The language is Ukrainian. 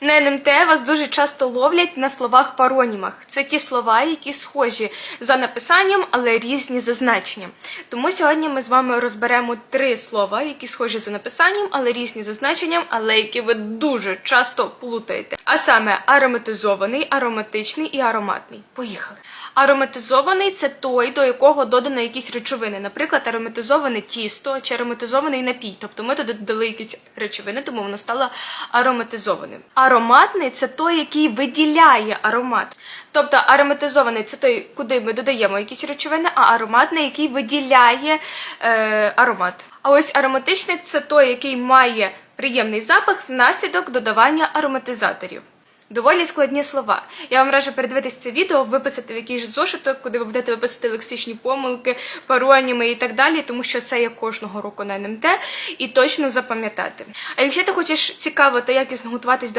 На НМТ вас дуже часто ловлять на словах паронімах. Це ті слова, які схожі за написанням, але різні за значенням. Тому сьогодні ми з вами розберемо три слова, які схожі за написанням, але різні за значенням, але які ви дуже часто плутаєте. А саме ароматизований, ароматичний і ароматний. Поїхали. Ароматизований це той, до якого додано якісь речовини, наприклад, ароматизоване тісто чи ароматизований напій. Тобто ми туди додали якісь речовини, тому воно стало ароматизованим. Ароматний це той, який виділяє аромат. Тобто ароматизований це той, куди ми додаємо якісь речовини, а ароматний, який виділяє е, аромат. А ось ароматичний це той, який має приємний запах внаслідок додавання ароматизаторів. Доволі складні слова. Я вам раджу передивитись це відео, виписати в якийсь зошиток, куди ви будете виписати лексичні помилки, пароніми і так далі, тому що це є кожного року на НМТ і точно запам'ятати. А якщо ти хочеш цікаво та якісно готуватись до